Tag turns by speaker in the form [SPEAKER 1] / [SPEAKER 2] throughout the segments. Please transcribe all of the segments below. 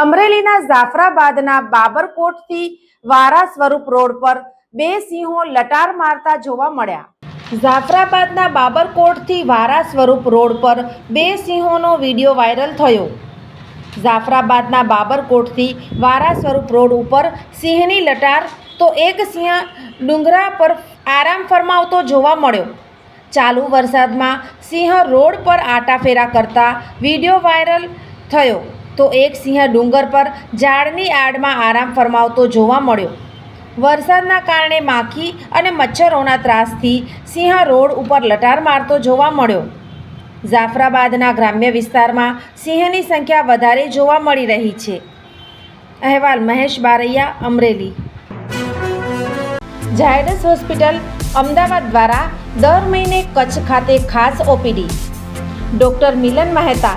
[SPEAKER 1] અમરેલીના જાફરાબાદના બાબરકોટથી વારા સ્વરૂપ રોડ પર બે સિંહો લટાર મારતા જોવા મળ્યા. જાફરાબાદના બાબરકોટથી વારા સ્વરૂપ રોડ પર બે સિંહોનો વીડિયો વાયરલ થયો. જાફરાબાદના બાબરકોટથી વારા સ્વરૂપ રોડ ઉપર સિંહની લટાર તો એક સિંહ ડુંગરા પર આરામ ફરમાવતો જોવા મળ્યો. ચાલુ વરસાદમાં સિંહ રોડ પર આટાફેરા કરતા વીડિયો વાયરલ થયો. તો એક સિંહ ડુંગર પર ઝાડની આડમાં આરામ ફરમાવતો જોવા મળ્યો. વરસાદના કારણે માખી અને મચ્છરોના ત્રાસથી સિંહ રોડ ઉપર લટાર મારતો જોવા મળ્યો. જાફરાબાદના ગ્રામ્ય વિસ્તારમાં સિંહની સંખ્યા વધારે જોવા મળી રહી છે. અહેવાલ મહેશ બારૈયા, અમરેલી. ઝાયડસ હોસ્પિટલ અમદાવાદ દ્વારા દર મહિને કચ્છ ખાતે ખાસ OPD. Doctor Milan Mehta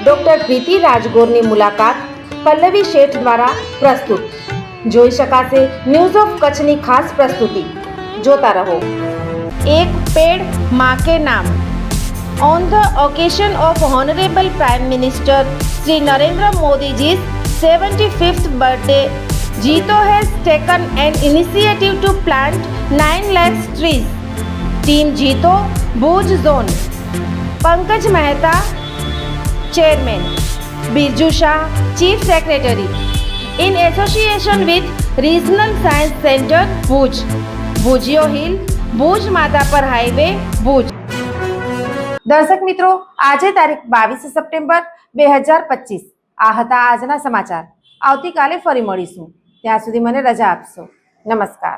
[SPEAKER 1] doctor પ્રીતિ રાજગોરની મુલાકાત પલ્લવી શેઠ દ્વારા પ્રસ્તુત જોઈ શકાશે ન્યૂઝ ઓફ કચ્છની ખાસ પ્રસ્તુતિ જોતા રહો એક પેડ માં કે નામ On the occasion of Honorable Prime Minister Sri Narendra Modi's 75th birthday, Jito has taken an initiative to plant 9 lakhs trees. Team Jito, Bhuj Zone. Pankaj Mehta, Chairman. Birju Shah, Chief Secretary. In association with Regional Science Center, Bhuj. Bhujio Hill, Bhuj Madapar Highway, Bhuj. દર્શક મિત્રો આજે તારીખ બાવીસ September બે હજાર પચીસ આ હતા આજના સમાચાર આવતીકાલે ફરી મળીશું ત્યાં સુધી મને રજા આપશો નમસ્કાર